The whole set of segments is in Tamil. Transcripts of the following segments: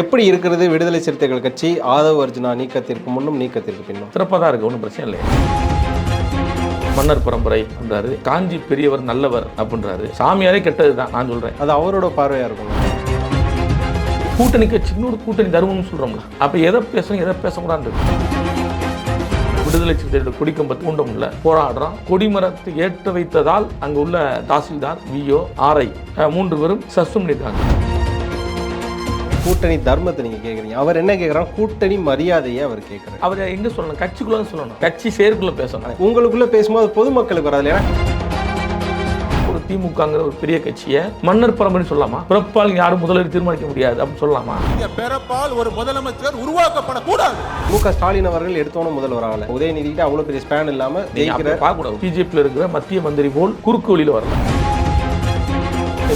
எப்படி இருக்கிறது விடுதலை சிறுத்தைகள் கட்சி? ஆதவ் அர்ஜுனா நீக்கத்திற்கு முன்னும் நீக்கத்திற்கு பின்னும். சிறப்பாக தான் இருக்குது ஒன்றும் பிரச்சனை இல்லை மன்னர் பரம்பரை அப்படின்றாரு காஞ்சி பெரியவர் நல்லவர் அப்படின்றாரு. சாமியாரே கெட்டது தான் நான் சொல்கிறேன் அது அவரோட பார்வையா இருக்கும் கூட்டணி கட்சி இன்னொரு கூட்டணி தருமம்னு சொல்கிறோம்ல அப்போ எதை பேசணும் எதை பேசக்கூடாது விடுதலை சிறுத்தைகளோட கொடிக்கம்பத்தை தூண்ட முடியல போராடுறோம் கொடிமரத்தை ஏற்ற வைத்ததால் அங்கே உள்ள தாசில்தார் விஓ ஆர்ஐ மூன்று பேரும் சஸ்பெண்ட் பண்ணியிருக்காங்க. கூட்டணி தர்மத்தை நீங்க கேக்குறீங்க. அவர் என்ன கேக்குறாரு? கூட்டணி மரியாதையை அவர் கேட்கிறார் அவர் எங்கே சொல்லணும்? கட்சிக்குள்ள தான் சொல்லணும். கட்சி செயற்குள்ள பேசணும். உங்களுக்குள்ள பேசும்போது பொதுமக்களுக்கு வராது ஒரு திமுகங்கிற ஒரு பெரிய கட்சியை மன்னர் பரம்பரை சொல்லலாமா பிறப்பால் யாரும் முதலில் தீர்மானிக்க முடியாது அப்படின்னு சொல்லலாமா இங்க பிறப்பால் ஒரு முதலமைச்சர் உருவாக்கப்படக்கூடாது. மு க ஸ்டாலின் அவர்கள் எடுத்தோன்னு முதல்வர் ஆகல உதயநிதி கிட்ட அவ்வளவு பெரிய ஸ்பேன் இல்லாம ஜெயிக்கிற பார்க்கக்கூடாது. பிஜேபியில் இருக்கிற மத்திய மந்திரி போல் குறுக்கு வழியில் வரலாம்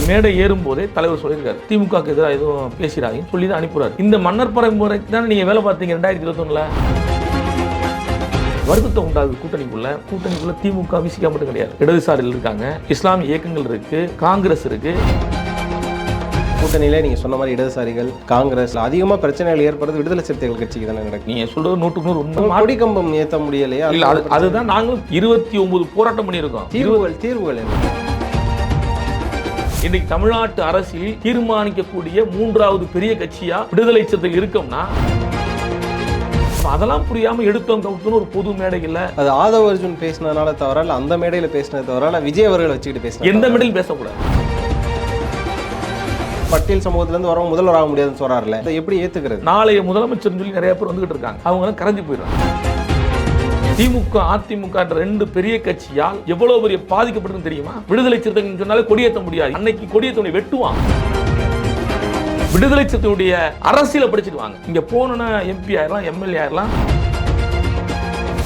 மேடை ஏறும்போதே தலைவர் சொல்லியிருக்காரு. திமுகக்கு எதிராக எதுவும் பேசிடாதீங்கன்னு சொல்லி தான் அனுப்புறாரு. இந்த மன்னர் பரம்பரைக்கு தானே நீங்கள் வேலை பார்த்தீங்க ரெண்டாயிரத்தி இருபத்தொன்னுல? வருத்தத்தை உண்டாகுது கூட்டணிக்குள்ள. கூட்டணிக்குள்ள திமுக விசிகா மட்டும் கிடையாது. இடதுசாரிகள் இருக்காங்க. இஸ்லாமிய இயக்கங்கள் இருக்கு. காங்கிரஸ் இருக்கு. கூட்டணியில நீங்க சொன்ன மாதிரி இடதுசாரிகள் காங்கிரஸ் அதிகமா பிரச்சனைகள் ஏற்படுறது விடுதலை சிறுத்தைகள் கட்சிக்கு தானே நடக்கும் நீங்க சொல்றது நூற்றுக்கு நூறு உண்மை. கொடிக்கம்பம் ஏத்த முடியலையா? இல்ல அது அதுதான் நாங்களும் இருபத்தி ஒன்பது போராட்டம் பண்ணியிருக்கோம். தீர்வுகள் தீர்வுகள் என்ன? இன்னைக்கு தமிழ்நாட்டு அரசியல் தீர்மானிக்கக்கூடிய மூன்றாவது பெரிய கட்சியா விடுதலை சிறுத்தைகள் இருக்கோம்னா அதெல்லாம் புரியாம எடுத்தோம் கவுத்துன்னு ஒரு பொது மேடைகள்ல அது ஆதவ அர்ஜுன் பேசினதுனால தவிர இல்ல அந்த மேடையில பேசினது தவிர இல்ல விஜய் அவர்கள் வச்சுக்கிட்டு பேசின எந்த மேடையில் பேசக்கூடாது? பட்டியல் சமூகத்துல இருந்து வரவங்க முதல்வர் ஆக முடியாதுன்னு சொல்றாருல எப்படி ஏத்துக்கிறது? நாளைய முதலமைச்சர் சொல்லி நிறைய பேர் வந்துகிட்டு இருக்காங்க. அவங்க கரைஞ்சு போயிடுறாங்க. திமுக அதிமுக என்ற ரெண்டு பெரிய கட்சியால் எவ்வளவு பெரிய பாதிக்கப்பட்டதுன்னு தெரியுமா? விடுதலை சிறுத்தைகள் சொன்னாலே கொடியேற்ற முடியாது. அன்னைக்கு கொடியேற்ற வெட்டுவான் விடுதலை சிறுத்தையுடைய அரசியலை படிச்சுட்டு வாங்க இங்க போனா எம்பி ஆயிரலாம் எம்எல்ஏ ஆயிரலாம்.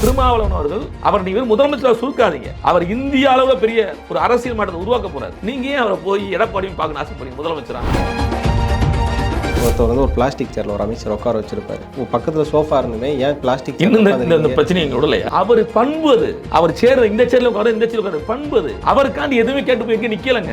திருமாவளவன் அவர்கள் அவர் நீங்க முதலமைச்சராக சுருக்காதீங்க. அவர் இந்திய அளவுல பெரிய ஒரு அரசியல் மாற்றத்தை உருவாக்க போறாரு. நீங்க ஏன் அவரை போய் எடப்பாடியும் பார்க்கணும் ஆசைப்படுறீங்க முதலமைச்சரா? ஒருத்தர் வந்து ஒரு பிளாஸ்டிக் சேர்ல ஒரு அமைச்சர் உட்கார வச்சிருப்பாரு. பக்கத்துல சோஃபா இருந்துமே ஏன் பிளாஸ்டிக் இந்த- பிரச்சனை எங்க விடலையா அவர் பண்பு அது அவர் சேர்ற இந்த சேர்ல உட்கார இந்த சேர்ல உட்கார. பண்பு அது அவருக்காண்டி எதுவுமே கேட்டு போய் நிக்கலங்க.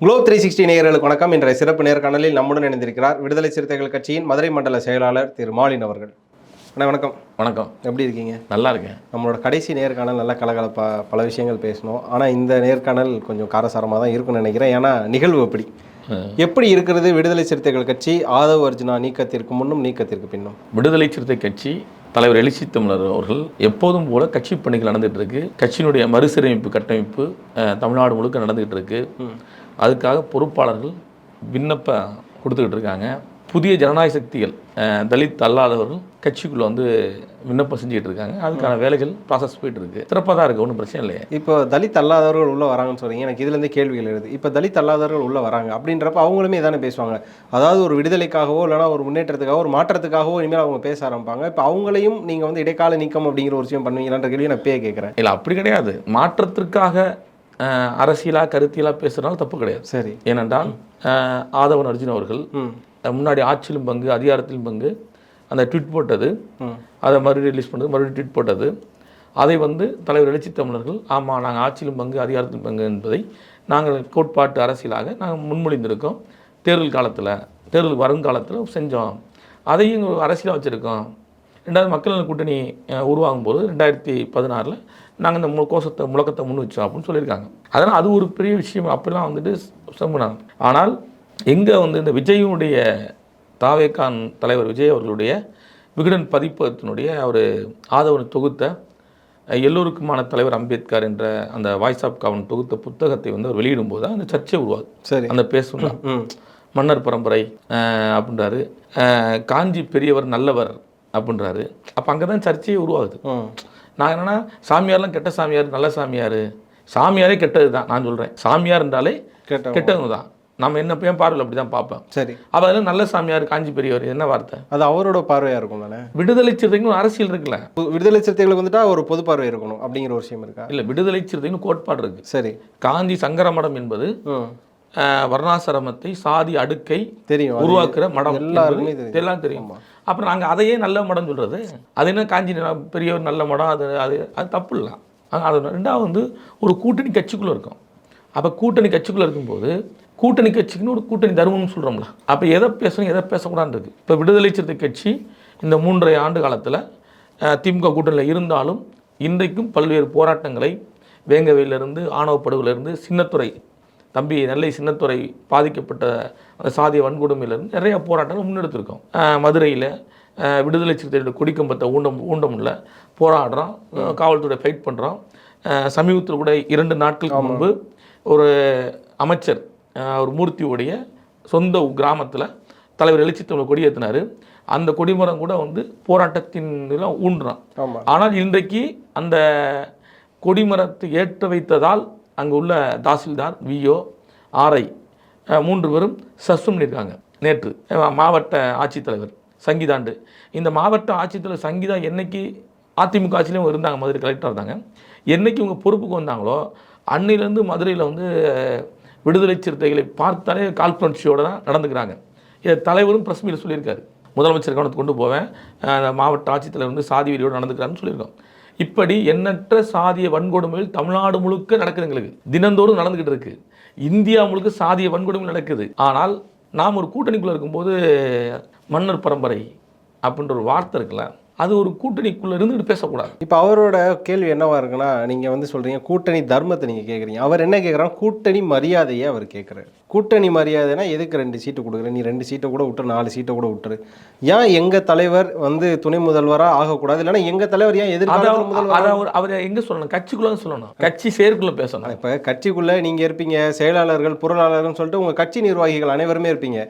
குளோப் த்ரீ சிக்ஸ்டி நேயர்களுக்கு வணக்கம். இன்றைய சிறப்பு நேர்காணலில் நம்முடன் இணைந்திருக்கிறார் விடுதலை சிறுத்தைகள் கட்சியின் மதுரை மண்டல செயலாளர் திரு மாலின் அவர்கள். அண்ணா வணக்கம். வணக்கம். எப்படி இருக்கீங்க? நல்லா இருக்கேன். நம்மளோட கடைசி நேர்காணல் நல்லா கலகலப்பா பல விஷயங்கள் பேசணும் ஆனால் இந்த நேர்காணல் கொஞ்சம் காரசாரமாக தான் இருக்கும்னு நினைக்கிறேன். ஏன்னா நிகழ்வு எப்படி எப்படி இருக்கிறது? விடுதலை சிறுத்தைகள் கட்சி ஆதவ் அர்ஜுனா நீக்கத்திற்கு முன்னும் நீக்கத்திற்கு பின்னும். விடுதலை சிறுத்தை கட்சி தலைவர் எழுச்சி தமிழர் அவர்கள் எப்போதும் போல கட்சி பணிகள் நடந்துட்டு இருக்கு. கட்சியினுடைய மறுசீரமைப்பு கட்டமைப்பு தமிழ்நாடு முழுக்க நடந்துகிட்டு இருக்கு. அதுக்காக பொறுப்பாளர்கள் விண்ணப்பம் கொடுத்துக்கிட்டு இருக்காங்க. புதிய ஜனநாயக சக்திகள் தலித் அல்லாதவர்கள் கட்சிக்குள்ள வந்து விண்ணப்பம் செஞ்சுக்கிட்டு இருக்காங்க. அதுக்கான வேலைகள் ப்ராசஸ் போயிட்டு இருக்கு. சிறப்பாக தான் இருக்கு. ஒன்றும் பிரச்சனை இல்லையே. இப்போ தலித் அல்லாதவர்கள் உள்ள வராங்கன்னு சொல்றீங்க எனக்கு இதுலேருந்தே கேள்விகள் எழுது இப்போ தலித் அல்லாதவர்கள் உள்ள வராங்க அப்படின்றப்ப அவங்களுமே தானே பேசுவாங்க. அதாவது ஒரு விடுதலைக்காகவோ இல்லைனா ஒரு முன்னேற்றத்துக்காகவோ ஒரு மாற்றத்துக்காகவோ இனிமேல் அவங்க பேச ஆரம்பிப்பாங்க. இப்போ அவங்களையும் நீங்கள் வந்து இடைக்கால நீக்கம் அப்படிங்கிற ஒரு விஷயம் பண்ணுவீங்களான்ற கேள்வி நான் பேய கேட்குறேன். இல்லை அப்படி கிடையாது. மாற்றத்திற்காக அஹ், அரசியலா கருத்தியலா பேசுறதுனால தப்பு கிடையாது. சரி. ஏனென்றால் ஆதவன் அர்ஜுன் அவர்கள் முன்னாடி ஆட்சியிலும் பங்கு அதிகாரத்திலும் பங்கு. அந்த ட்வீட் போட்டது. அதை மறுபடியும் ரிலீஸ் பண்ணது மறுபடியும் ட்வீட் போட்டது. அதை வந்து தலைவர் எழுச்சி தமிழர்கள் ஆமாம் நாங்கள் ஆட்சியிலும் பங்கு அதிகாரத்திலும் பங்கு என்பதை நாங்கள் கோட்பாட்டு அரசியலாக நாங்கள் முன்மொழிந்திருக்கோம். தேர்தல் காலத்தில் தேர்தல் வருங்காலத்தில் செஞ்சோம். அதையும் அரசியலாக வச்சுருக்கோம். ரெண்டாவது மக்கள் நல கூட்டணி உருவாகும் போது ரெண்டாயிரத்தி பதினாறில் நாங்கள் இந்த மு கோஷத்தை முழக்கத்தை முன் வச்சோம் அப்படின்னு சொல்லியிருக்காங்க. அதனால் அது ஒரு பெரிய விஷயம். அப்படிலாம் வந்துட்டு சொன்னாங்க ஆனால் எங்கே வந்து இந்த விஜயுடைய தாவேகான் தலைவர் விஜய் அவர்களுடைய விகடன் பதிப்பகத்தினுடைய அவர் ஆதவன் தொகுத்த எல்லோருக்குமான தலைவர் அம்பேத்கர் என்ற அந்த வாய்ஸ் ஆஃப் காவன் தொகுத்த புத்தகத்தை வந்து அவர் வெளியிடும்போது தான் அந்த சர்ச்சை உருவாகுது. சரி. அந்த பேசுனா ம் மன்னர் பரம்பரை அப்படின்றாரு. காஞ்சி பெரியவர் நல்லவர் அப்படின்றாரு. அப்போ அங்கே தான் சர்ச்சையே உருவாகுது. நான் என்னன்னா சாமியார்லாம் கெட்ட சாமியார் நல்ல சாமியார். சாமியாரே கெட்டது தான் நான் சொல்கிறேன் சாமியார் என்றாலே கெட்டவங்க தான். நம்ம என்ன என் பார்வையில் அப்படி தான் பார்ப்பேன். சரி. அப்போ அதில் நல்ல சாமியார் காஞ்சி பெரியவர் என்ன வார்த்தை? அது அவரோட பார்வையாக இருக்கும் தானே? விடுதலை சிறுத்தைகள் ஒரு அரசியல் இருக்குல்ல. விடுதலை சிறுத்தைகளுக்கு வந்துட்டா ஒரு பொது பார்வை இருக்கணும் அப்படிங்கிற ஒரு விஷயம் இருக்கா? இல்லை விடுதலை சிறுத்தைன்னு கோட்பாடு இருக்கு. சரி. காஞ்சி சங்கர மடம் என்பது வர்ணாசிரமத்தை சாதி அடுக்கை தெரியும் உருவாக்குற மடம் தெரியும். எல்லாம் தெரியும். அப்புறம் நாங்கள் அதையே நல்ல மடம் சொல்றது? அது என்ன காஞ்சி பெரிய நல்ல மடம்? அது அது அது தப்பு இல்லை. அது ரெண்டாவது வந்து ஒரு கூட்டணி கட்சிக்குள்ளே இருக்கும். அப்போ கூட்டணி கட்சிக்குள்ளே இருக்கும்போது கூட்டணி கட்சிக்குன்னு ஒரு கூட்டணி தர்மம்னு சொல்கிறோம்ல அப்போ எதை பேசணும் எதை பேசக்கூடாதுன்னு இருக்கு இப்போ விடுதலை சிறுத்தை கட்சி இந்த மூன்றரை ஆண்டு காலத்தில் திமுக கூட்டணியில் இருந்தாலும் இன்றைக்கும் பல்வேறு போராட்டங்களை வேங்கவையிலிருந்து ஆணவப்படுவிலிருந்து சின்னத்துறை தம்பி நெல்லை சின்னத்துறை பாதிக்கப்பட்ட அந்த சாதிய வன்கொடுமையிலேருந்து நிறைய போராட்டங்கள் முன்னெடுத்திருக்கோம். மதுரையில் விடுதலை சிறுத்தையோட கொடிக்கம்பத்தை ஊண்டம் ஊண்ட முடியல போராடுறோம். காவல்துறை ஃபைட் பண்ணுறோம் சமீபத்தில் கூட இரண்டு நாட்களுக்கு முன்பு ஒரு அமைச்சர் ஒரு மூர்த்தியுடைய சொந்த கிராமத்தில் தலைவர் எழுச்சி தமிழ் கொடி ஏற்றினார் அந்த கொடிமரம் கூட வந்து போராட்டத்தின் இதெல்லாம் ஊன்றான். ஆனால் இன்றைக்கு அந்த கொடிமரத்தை ஏற்ற வைத்ததால் அங்கே உள்ள தாசில்தார் விஓ ஆர்ஐ மூன்று பேரும் சஸ்பெண்ட் பண்ணியிருக்காங்க நேற்று. மாவட்ட ஆட்சித்தலைவர் சங்கீதாண்டு. இந்த மாவட்ட ஆட்சித்தலைவர் சங்கீதா என்னைக்கு அதிமுக ஆட்சியிலும் இருந்தாங்க மதுரை கலெக்டர் இருந்தாங்க. என்னைக்கு இவங்க பொறுப்புக்கு வந்தாங்களோ அன்னையிலேருந்து மதுரையில் வந்து விடுதலை சிறுத்தைகளை பார்த்தாலே கால்பரன்சியோட தான் நடந்துக்கிறாங்க. இதை தலைவரும் ப்ரெஸ் மீட் சொல்லியிருக்காரு. முதலமைச்சர் கவனத்துக்கு கொண்டு போவேன். மாவட்ட ஆட்சித்தலைவர் வந்து சாதி வெறியோடு நடந்துக்கிறான்னு சொல்லியிருக்கோம். இப்படி எண்ணற்ற சாதிய வன்கொடுமைகள் தமிழ்நாடு முழுக்க நடக்குது எங்களுக்கு. தினந்தோறும் நடந்துக்கிட்டு இருக்கு. இந்தியா முழுக்க சாதிய வன்கொடுமை நடக்குது. ஆனால் நாம் ஒரு கூட்டணிக்குள்ளே இருக்கும்போது மன்னர் பரம்பரை அப்படின்ற ஒரு வார்த்தை இருக்குல்ல அது ஒரு கூட்டணிக்குள்ளே இருந்து பேசக்கூடாது. இப்போ அவரோட கேள்வி என்னவா இருக்குன்னா நீங்கள் வந்து சொல்கிறீங்க கூட்டணி தர்மத்தை நீங்கள் கேட்குறீங்க அவர் என்ன கேட்குறாங்க கூட்டணி மரியாதையை அவர் கேட்குறாரு கூட்டணி மரியாதைனா எதுக்கு ரெண்டு சீட்டு கொடுக்குற? நீ ரெண்டு சீட்டை கூட விட்டுரு நாலு சீட்டை கூட விட்டுரு. ஏன் எங்க தலைவர் வந்து துணை முதல்வரா ஆகக்கூடாது? இல்லைன்னா எங்க தலைவர் ஏன் அதை எதிர்காலத்தில் முதல்வர் அவர் அவர் எங்கே சொல்லணும்? கட்சிக்குள்ளே சொல்லணும். கட்சி செயற்குள்ளே பேசணும். இப்ப கட்சிக்குள்ள நீங்க இருப்பீங்க செயலாளர்கள் பொருளாளர்கள்னு சொல்லிட்டு உங்க கட்சி நிர்வாகிகள் அனைவருமே இருப்பீங்க.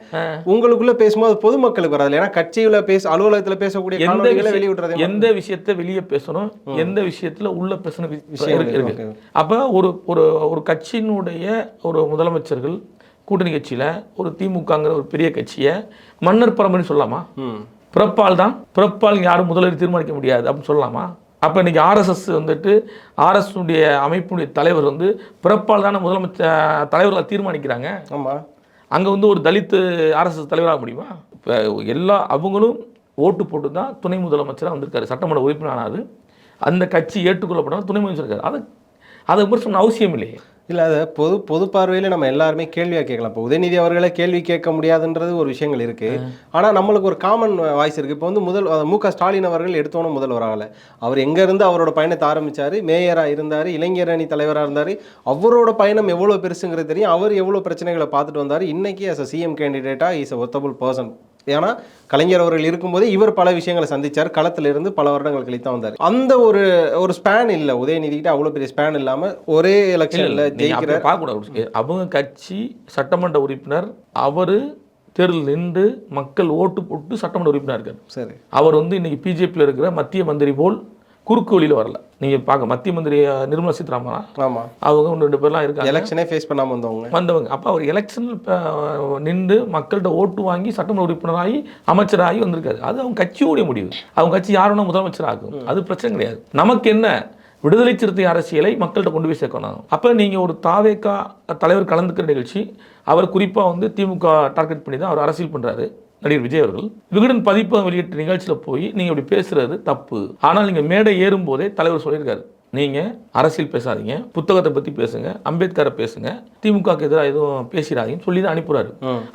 உங்களுக்குள்ள பேசும்போது பொதுமக்களுக்கு வராது. ஏன்னா கட்சியில பேச அலுவலகத்துல பேசக்கூடிய எந்த வெளியிடுறதே எந்த விஷயத்தை வெளியே பேசணும் எந்த விஷயத்துல உள்ள பேசணும் விஷயம். இருக்கு அப்ப ஒரு ஒரு ஒரு கட்சியினுடைய ஒரு முதலமைச்சர்கள் கூட்டணி கட்சியில ஒரு திமுகங்கிற ஒரு பெரிய கட்சியை மன்னர் பரம்பரை சொல்லலாமா? பிறப்பால் தான். பிறப்பால் யாரும் முதலில் தீர்மானிக்க முடியாது அப்படின்னு சொல்லலாமா? அப்போ இன்னைக்கு ஆர்எஸ்எஸ் வந்துட்டு ஆர்எஸ் உடைய அமைப்புடைய தலைவர் வந்து பிறப்பால் தானே முதலமைச்சர் தலைவர்களை தீர்மானிக்கிறாங்க? ஆமா. அங்கே வந்து ஒரு தலித்து ஆர்எஸ்எஸ் தலைவராக முடியுமா? இப்போ எல்லா அவங்களும் ஓட்டு போட்டு தான் துணை முதலமைச்சராக வந்திருக்காரு. சட்டமன்ற உறுப்பினரானாரு. அந்த கட்சி ஏற்றுக்கொள்ளப்படாமல் துணை முதலமைச்சர் இருக்காரு. அதை அதை விமர்சனம் அவசியம் இல்லையே. இல்ல அதை பொது பொது பார்வையில நம்ம எல்லாருமே கேள்வியா கேட்கலாம். இப்போ உதயநிதி அவர்களே கேள்வி கேட்க முடியாதுன்றது ஒரு விஷயங்கள் இருக்கு. ஆனா நம்மளுக்கு ஒரு காமன் வாய்ஸ் இருக்கு. இப்போ வந்து முதல் மு க ஸ்டாலின் அவர்கள் எடுத்தோன்னு முதல்வர் ஆகல அவர் எங்க இருந்து அவரோட பயணத்தை ஆரம்பிச்சாரு? மேயரா இருந்தாரு இளைஞர் அணி தலைவரா இருந்தாரு. அவரோட பயணம் எவ்வளவு பெருசுங்கிறது தெரியும். அவர் எவ்வளவு பிரச்சனைகளை பார்த்துட்டு வந்தாரு. இன்னைக்கு as a சிஎம் கேண்டிடேட்டா இஸ் a ஒர்த்தபிள் பர்சன் ஏன்னா கலைஞர் அவர்கள் இருக்கும்போதே இவர் பல விஷயங்களை சந்திச்சார். களத்துல இருந்து பல வருடங்கள் கழித்து வந்தார். அந்த ஒரு ஒரு ஸ்பேன் இல்ல. உதயநிதி கிட்ட அவ்வளவு பெரிய ஸ்பேன் இல்லாம ஒரே எலெக்ஷன்ல நீங்க ஜெயிக்கிற அப்படி பார்க்கக்கூடாது. அவங்க கட்சி சட்டமன்ற உறுப்பினர் அவர் தேர்தல் நின்று மக்கள் ஓட்டு போட்டு சட்டமன்ற உறுப்பினர் இருக்காரு. சரி. அவர் வந்து இன்னைக்கு பிஜேபியில் இருக்கிற மத்திய மந்திரி போல் குறுக்கு வழியில் வரல. நீங்கள் பார்க்க மத்திய மந்திரி நிர்மலா சீதாராமனா? ஆமா. அவங்க ஒன்று ரெண்டு பேர்லாம் இருக்காங்க. எலெக்ஷனே ஃபேஸ் பண்ணாம வந்தவங்க. வந்தவங்க. அப்போ அவர் எலெக்ஷனில் நின்று மக்கள்கிட்ட ஓட்டு வாங்கி சட்டமன்ற உறுப்பினராகி அமைச்சராகி வந்திருக்காரு. அது அவங்க கட்சியோடைய முடிவு. அவங்க கட்சி யாருன்னா முதலமைச்சர் ஆகும் அது பிரச்சனை கிடையாது. நமக்கு என்ன? விடுதலை சிறுத்தை அரசியலை மக்கள்கிட்ட கொண்டு போய் சேர்க்கணும். அப்போ நீங்கள் ஒரு தாவேக்கா தலைவர் கலந்துக்கிற நிகழ்ச்சி அவர் குறிப்பாக வந்து திமுக டார்கெட் பண்ணி தான் அவர் அரசியல் பண்ணுறாரு நடிகர் விஜய் அவர்கள் விகடன் பதிப்பகம் வெளியிட்ட நிகழ்ச்சியில் போய் நீங்கள் இப்படி பேசுறது தப்பு. ஆனால் நீங்கள் மேடை ஏறும்போதே தலைவர் சொல்லியிருக்காரு. நீங்கள் அரசியல் பேசாதீங்க புத்தகத்தை பற்றி பேசுங்க அம்பேத்கரை பேசுங்க திமுகவுக்கு எதிராக எதுவும் பேசிடாதீங்கன்னு சொல்லி தான் அனுப்புறாரு.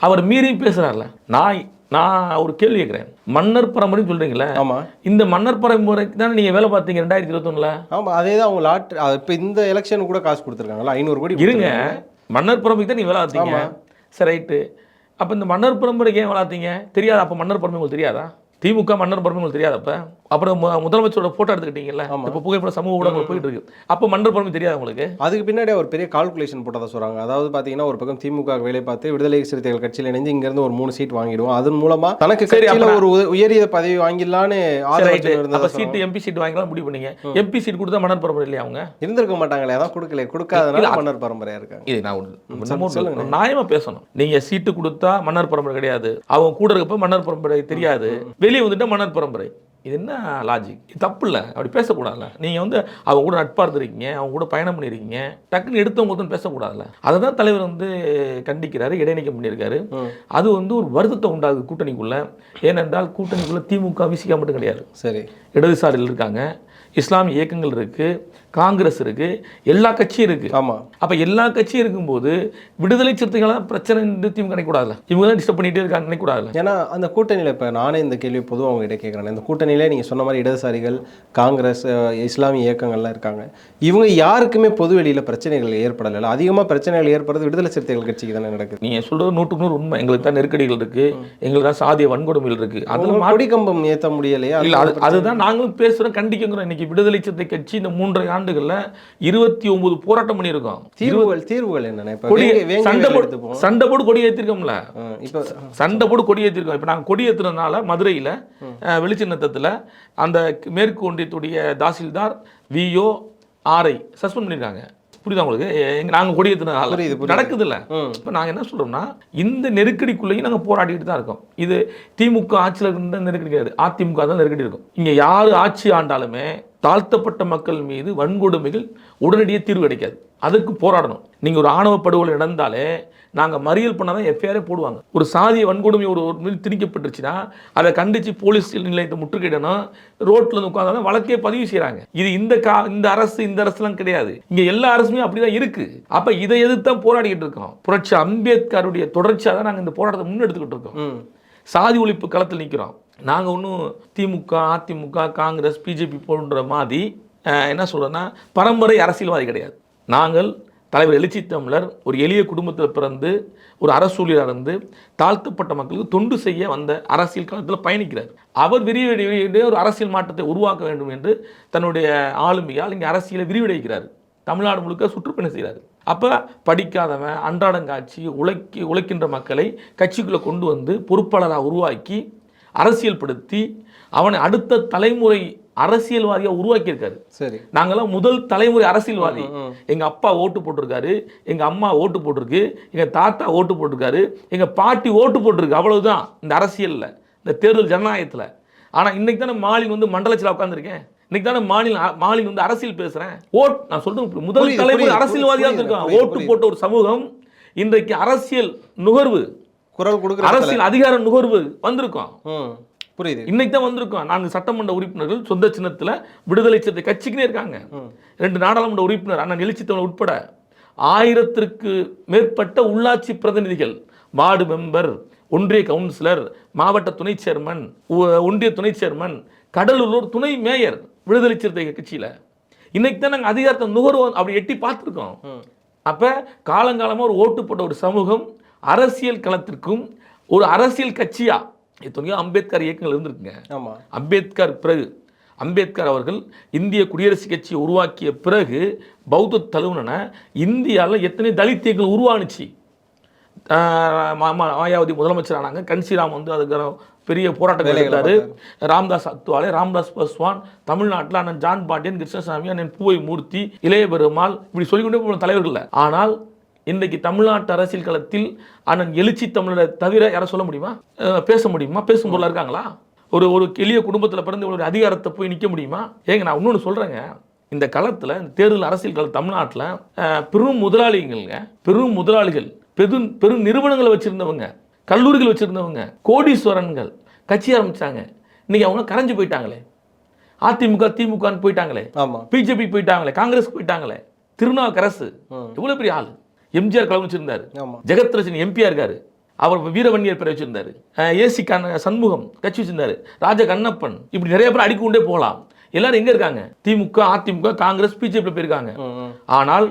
அவர் மீறி பேசுறாருல. நான் நான் ஒரு கேள்வி கேட்குறேன். மன்னர் பரம்பரைன்னு சொல்றீங்களே ஆமா. இந்த மன்னர் பரம்பரைக்கு தானே நீங்கள் வேலை பார்த்தீங்க ரெண்டாயிரத்தி இருபத்தொன்னுல? ஆமா அதே தான் அவங்க லாட் இப்போ இந்த எலெக்ஷனுக்கு கூட காசு கொடுத்துருக்காங்களா ஐநூறு கோடி இருங்க. மன்னர் பரம்பரைக்கு தான் நீ வேலை பார்த்தீங்க. சரி ரைட்டு. அப்போ இந்த மன்னர் பரம்பரைக்கு ஏன் வளர்த்தீங்க? தெரியாதா? அப்போ மன்னர் பரம்பரை உங்களுக்கு தெரியாதா? திமுக மன்னர் பரம்பரை உங்களுக்கு தெரியாதப்போ அப்புறம் முதலமைச்சரோட போட்டோ எடுத்துக்கிட்டீங்கல்ல இப்போ புகைப்படம் சமூக ஊடகங்கள் போயிட்டு இருக்கு. அப்போ மன்னர் பரம்பரை தெரியாதா உங்களுக்கு? அதுக்கு பின்னாடி ஒரு பெரிய கால்குலேஷன் போட்டதா சொல்றாங்க. அதாவது பாத்தீங்கன்னா ஒரு பக்கம் திமுக வேலை பார்த்து விடுதலை சிறுத்தைகள் கட்சியில் இணைஞ்சு இங்க இருந்து ஒரு மூணு சீட் வாங்கிடுவோம். அதன் மூலமா தனக்கு கட்சியில ஒரு உய- உயரிய பதவி வாங்கிடலான்னு ஆதரவு. சீட்டு எம்பி சீட் வாங்கலாம் முடிவு பண்ணீங்க. எம்பி சீட் கொடுத்தா மன்னர் பரம்பரை இல்லையா அவங்க? இருந்திருக்க மாட்டாங்களே அதான் கொடுக்கல. கொடுக்காதனால மன்னர் பரம்பரையா இருக்காங்க. இது நான் நியாயமா பேசணும். நீங்க சீட்டு கொடுத்தா மன்னர் பரம்பரை கிடையாது. அவங்க கூட இருக்கப்ப மன்னர் பரம்பரை தெரியாது. வெளியே வந்துட்டா மன்னர் பரம்பரை. இது என்ன லாஜிக் இது தப்பு இல்லை. அப்படி பேசக்கூடாதுல்ல. நீங்கள் வந்து அவங்க கூட நட்பாக இருந்திருக்கீங்க அவங்க கூட பயணம் பண்ணியிருக்கீங்க டக்குன்னு எடுத்தவங்க ஒருத்தன் பேசக்கூடாதுல்ல. அதை தான் தலைவர் வந்து கண்டிக்கிறாரு இடைநீக்கம் பண்ணியிருக்காரு. அது வந்து ஒரு வருத்தத்தை உண்டாகுது கூட்டணிக்குள்ள. ஏனென்றால் கூட்டணிக்குள்ள திமுக விசிகா மட்டும் கிடையாது. சரி. இடதுசாரிகள் இருக்காங்க. இஸ்லாமிய இயக்கங்கள் இருக்கு. காங்கிரஸ் இருக்கு எல்லா கட்சியும் இருக்கு. ஆமா. அப்ப எல்லா கட்சியும் இருக்கும்போது விடுதலை சிறுத்தைகளா பிரச்சனை என்று திமுக நினைக்கூடாதுல இவங்க தான் டிஸ்டர்ப் பண்ணிட்டே இருக்காங்க நினைக்கூடாதுல ஏன்னா அந்த கூட்டணியில் இப்போ நானே இந்த கேள்வி பொதுவாக உங்ககிட்ட கேட்குறேன். இந்த கூட்டணியிலே நீங்கள் சொன்ன மாதிரி இடதுசாரிகள் காங்கிரஸ் இஸ்லாமிய இயக்கங்கள்லாம் இருக்காங்க. இவங்க யாருக்குமே பொது வெளியில் பிரச்சனைகள் ஏற்படலை அதிகமாக பிரச்சனைகள் ஏற்படுறது விடுதலை சிறுத்தைகள் கட்சிக்கு தானே நடக்குது. நீங்க சொல்றது நூற்றுக்கு நூறு உண்மை. எங்களுக்கு தான் நெருக்கடிகள் இருக்கு. எங்களுக்கு தான் சாதிய வன்கொடுமைகள் இருக்கு. அதுல அதில் மா- கொடிக்கம்பம் ஏற்ற முடியலையா? இல்ல அது அதுதான் நாங்களும் பேசுறோம் கண்டிக்கிறோம். இன்னைக்கு விடுதலை சிறுத்தை கட்சி இந்த மூன்றரை ஆண்டுகள்ல இருபத்தி ஒன்பது போராட்டம் பண்ணியிருக்கோம். தீர்வுகள் தீர்வுகள் என்னென்ன? கொடி சண்டை போட்டு சண்டை போட்டு கொடி ஏற்றிருக்கோம்ல இப்போ சண்டை போட்டு கொடி ஏற்றிருக்கோம் இப்போ நாங்கள் கொடி ஏற்றுறதுனால மதுரையில் வெளிச்சின்னத்தில் அந்த மேற்கு ஒன்றியத்துடைய தாசில்தார் விஓ ஆர்ஐ சஸ்பெண்ட் பண்ணியிருக்காங்க புரியுதா உங்களுக்கு? நாங்கள் கொடி ஏற்றுனதுனால புரியுது, புரியுது. நடக்குதுல்ல. ம். இப்போ நாங்கள் என்ன சொல்கிறோம்னா இந்த நெருக்கடிக்குள்ளேயும் நாங்கள் போராடிட்டு தான் இருக்கோம். இது திமுக ஆட்சியில் இருந்த நெருக்கடி கிடையாது. அதிமுக தான் நெருக்கடி இருக்கும். இங்கே யார் ஆட்சி ஆண்டாலுமே தாழ்த்தப்பட்ட மக்கள் மீது வன்கொடுமைகள் உடனடியாக தீர்வு கிடைக்காது. அதற்கு போராடணும். நீங்கள் ஒரு ஆணவ படுகொலை நடந்தாலே நாங்கள் மறியல் பண்ணால் தான் எஃப்ஐஆரே போடுவாங்க. ஒரு சாதிய வன்கொடுமை ஒரு ஒரு மீது திணிக்கப்பட்டுருச்சுன்னா அதை கண்டித்து போலீஸ் நிலையத்தை முற்றுகையிடணும். ரோட்டில் வந்து உட்காந்து வழக்கே பதிவு செய்கிறாங்க இது இந்த கா இந்த அரசு இந்த அரசுலாம் கிடையாது. இங்கே எல்லா அரசுமே அப்படி தான் இருக்குது அப்போ இதை எதிர்த்து தான் போராடிக்கிட்டு இருக்கோம். புரட்சி அம்பேத்கருடைய தொடர்ச்சியாக தான் நாங்கள் இந்த போராட்டத்தை முன்னெடுத்துக்கிட்டு இருக்கோம். சாதி ஒழிப்பு களத்தில் நிற்கிறோம் நாங்கள் ஒன்றும் திமுக அதிமுக காங்கிரஸ் பிஜேபி போன்ற மாதிரி என்ன சொல்கிறேன்னா பரம்பரை அரசியல்வாதி கிடையாது. நாங்கள் தலைவர் எழுச்சி தமிழர் ஒரு எளிய குடும்பத்தில் பிறந்து ஒரு அரசூழியராக இருந்து தாழ்த்தப்பட்ட மக்களுக்கு தொண்டு செய்ய வந்த அரசியல் காலத்தில் பயணிக்கிறார். அவர் விரிவடைய ஒரு அரசியல் மாற்றத்தை உருவாக்க வேண்டும் என்று தன்னுடைய ஆளுமையால் இங்கே அரசியலை விரிவடைக்கிறார் தமிழ்நாடு முழுக்க சுற்றுப்பயணம் செய்கிறார். அப்போ படிக்காதவன் அன்றாடங்காட்சி உழைக்கி உழைக்கின்ற மக்களை கட்சிக்குள்ளே கொண்டு வந்து பொறுப்பாளராக உருவாக்கி அரசியல்படுத்தி அவனை அடுத்த தலைமுறை அரசியல்வாதியாக உருவாக்கியிருக்காரு. சரி. நாங்கெல்லாம் முதல் தலைமுறை அரசியல்வாதி. எங்க அப்பா ஓட்டு போட்டிருக்காரு எங்க அம்மா ஓட்டு போட்டிருக்கு எங்க தாத்தா ஓட்டு போட்டிருக்காரு எங்க பாட்டி ஓட்டு போட்டிருக்கு அவ்வளவுதான் இந்த அரசியல்ல இந்த தேர்தல் ஜனநாயகத்துல. ஆனா இன்னைக்கு தானே மாலின் வந்து மண்டலத்தில் உட்காந்துருக்கேன் இன்னைக்கு தானே மாநில மாலின் வந்து அரசியல் பேசுறேன். ஓட் நான் சொல்றேன் முதல் தலைமுறை அரசியல்வாதியாக இருக்கான் ஓட்டு. போட்ட ஒரு சமூகம் இன்றைக்கு அரசியல் நுகர்வு. குரல் கொடுக்குற அரசியல் அதிகார நுகர்வு வந்திருக்கோம். புரியுது. இன்னைக்கு தான் வந்திருக்கோம். நான்கு சட்டமன்ற உறுப்பினர்கள் சொந்த சின்னத்துல விடுதலை சிறுத்தை கட்சிக்குனே இருக்காங்க. ரெண்டு நாடாளுமன்ற உறுப்பினர் அண்ணன் எழுச்சி தமிழ் உட்பட ஆயிரத்திற்கு மேற்பட்ட உள்ளாட்சி பிரதிநிதிகள் வார்டு மெம்பர் ஒன்றிய கவுன்சிலர் மாவட்ட துணை சேர்மன் ஒன்றிய துணை சேர்மன் கடலூர் துணை மேயர் விடுதலை சிறுத்தை கட்சியில. இன்னைக்கு தான் நாங்கள் அதிகாரத்தை நுகர்வோம் அப்படி எட்டி பார்த்துருக்கோம். அப்ப காலங்காலமா ஒரு ஓட்டு போட்ட ஒரு சமூகம் அரசியல் களத்திற்கும் ஒரு அரசியல் கட்சியா? எத்தனையோ அம்பேத்கர் இயக்கங்கள் இருந்திருக்குங்க. ஆமா. அம்பேத்கர் பிறகு அம்பேத்கர் அவர்கள் இந்திய குடியரசுக் கட்சியை உருவாக்கிய பிறகு பௌத்த தழுவன இந்தியாவில் எத்தனை தலித் இயக்கங்கள் உருவானுச்சு மாயாவதி முதலமைச்சர் ஆனாங்க. கன்சிராம் வந்து அதுக்கான பெரிய போராட்டம் எடுத்தாரு. ராம்தாஸ் அத்வாலே ராம்தாஸ் பஸ்வான் தமிழ்நாட்டில் அண்ணன் ஜான் பாண்டியன் கிருஷ்ணசாமி அண்ணன் பூவை மூர்த்தி இளைய பெருமாள் இப்படி சொல்லிக்கொண்டே போன தலைவர்கள் ஆனால் இன்றைக்கு தமிழ்நாட்டு அரசியல் களத்தில் அண்ணன் எழுச்சி தமிழரை தவிர யாரை சொல்ல முடியுமா? பேச முடியுமா? பேசும் பொருளாக இருக்காங்களா? ஒரு ஒரு எளிய குடும்பத்தில் பிறந்து ஒரு அதிகாரத்தை போய் நிற்க முடியுமா? ஏங்க நான் இன்னொன்று சொல்கிறேங்க இந்த களத்தில் இந்த தேர்தல் அரசியல் களம் தமிழ்நாட்டில் பெரும் முதலாளிங்கள்ங்க பெரும் முதலாளிகள் பெரும் பெரும் நிறுவனங்களை வச்சுருந்தவங்க கல்லூரிகள் வச்சுருந்தவங்க கோடீஸ்வரன்கள் கட்சி ஆரம்பிச்சாங்க. இன்னைக்கு அவங்க கரைஞ்சு போயிட்டாங்களே. அதிமுக திமுகன்னு போயிட்டாங்களே. ஆமா. பிஜேபி போயிட்டாங்களே. காங்கிரஸ் போயிட்டாங்களே. திருநாவுக்கரசு. ம். இவ்வளவு பெரிய ஆள். எம்ஜிஆர் கலந்து வச்சிருந்தாரு. ஆமா. ஜெகத்ரட்சன் எம்பியா இருக்காரு. அவர் வீரவன்னியர் பேரை வச்சிருந்தாரு. ஏசி கண்ண சண்முகம் கட்சி வச்சிருந்தாரு. ராஜ கண்ணப்பன். இப்படி நிறைய பேர் அடிக்கொண்டே போகலாம். எல்லாரும் எங்க இருக்காங்க? திமுக அதிமுக காங்கிரஸ் பிஜேபி போயிருக்காங்க. ஆனால்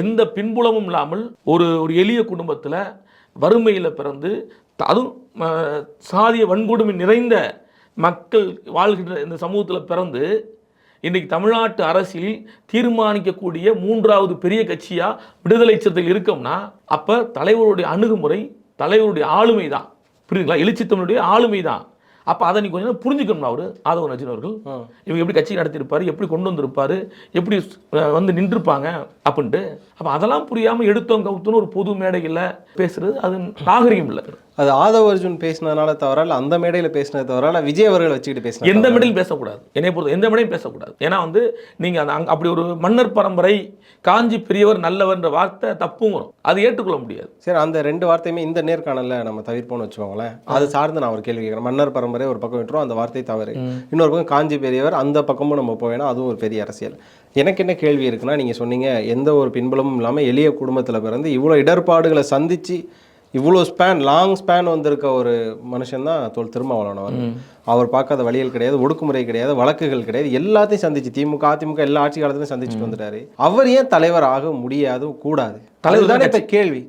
எந்த பின்புலமும் இல்லாமல் ஒரு ஒரு எளிய குடும்பத்தில் வறுமையில் பிறந்து அதுவும் சாதிய வன்கொடுமை நிறைந்த மக்கள் வாழ்கின்ற இந்த சமூகத்தில் பிறந்து இன்னைக்கு தமிழ்நாட்டு அரசியலில் தீர்மானிக்கக்கூடிய மூன்றாவது பெரிய கட்சியா விடுதலை சிறுத்தைகள் இருக்கோம்னா அப்ப தலைவருடைய அணுகுமுறை தலைவருடைய ஆளுமை தான் புரியுதுங்களா? எழுச்சி தமிழுடைய ஆளுமை தான் அப்போ அதை நீ கொஞ்சம் புரிஞ்சுக்கணும் அவர்? ஆதவ நஜின் அவர்கள். இவங்க எப்படி கட்சி நடத்தியிருப்பாரு? எப்படி கொண்டு வந்திருப்பாரு? எப்படி வந்து நின்றுப்பாங்க? அப்படின்ட்டு. அப்போ அதெல்லாம் புரியாமல் எடுத்தோம் கவுத்தோன்னு ஒரு பொது மேடையில் பேசுறது அது நாகரிகம் இல்லை அது ஆதவ அர்ஜுன் பேசினதுனால தவிர இல்ல அந்த மேடையில பேசினது தவிர இல்ல விஜய் அவர்களை வச்சுக்கிட்டு பேசினது எந்த? மேடையும் பேசக்கூடாது. என்னை பொறுத்த எந்த மேடையும் பேசக்கூடாது. ஏன்னா வந்து நீங்கள் அந்த அங்க- அப்படி ஒரு மன்னர் பரம்பரை காஞ்சி பெரியவர் நல்லவர்ன்ற வார்த்தை தப்புங்கிறோம். அது ஏற்றுக்கொள்ள முடியாது. சரி அந்த ரெண்டு வார்த்தையுமே இந்த நேர்காணல்ல நம்ம தவிர்ப்போம்னு வச்சுக்கோங்களேன். அது சார்ந்து நான் ஒரு கேள்வி கேட்குறேன். மன்னர் பரம்பரை ஒரு பக்கம் விட்டுரும் அந்த வார்த்தை தவறு. இன்னொரு பக்கம் காஞ்சி பெரியவர் அந்த பக்கமும் நம்ம போவேனா அதுவும் ஒரு பெரிய அரசியல். எனக்கு என்ன கேள்வி இருக்குன்னா நீங்க சொன்னீங்க எந்த ஒரு பின்புலமும் இல்லாம எளிய குடும்பத்துல பிறந்து இவ்வளோ இடர்பாடுகளை சந்திச்சு இவ்வளோ ஸ்பேன் லாங் ஸ்பேன் வந்திருக்க ஒரு மனுஷன் தான் தோல் திருமாவளவன் அவர் அவர் பார்க்காத வழிகள் கிடையாது ஒடுக்குமுறை கிடையாது வழக்குகள் கிடையாது. எல்லாத்தையும் சந்திச்சு திமுக அதிமுக எல்லா ஆட்சி காலத்திலும் சந்திச்சுட்டு வந்துட்டாரு. அவர் ஏன் தலைவர் ஆக முடியாது கூடாது? தலைவர் தலைவர் தான் இப்ப கேள்வி.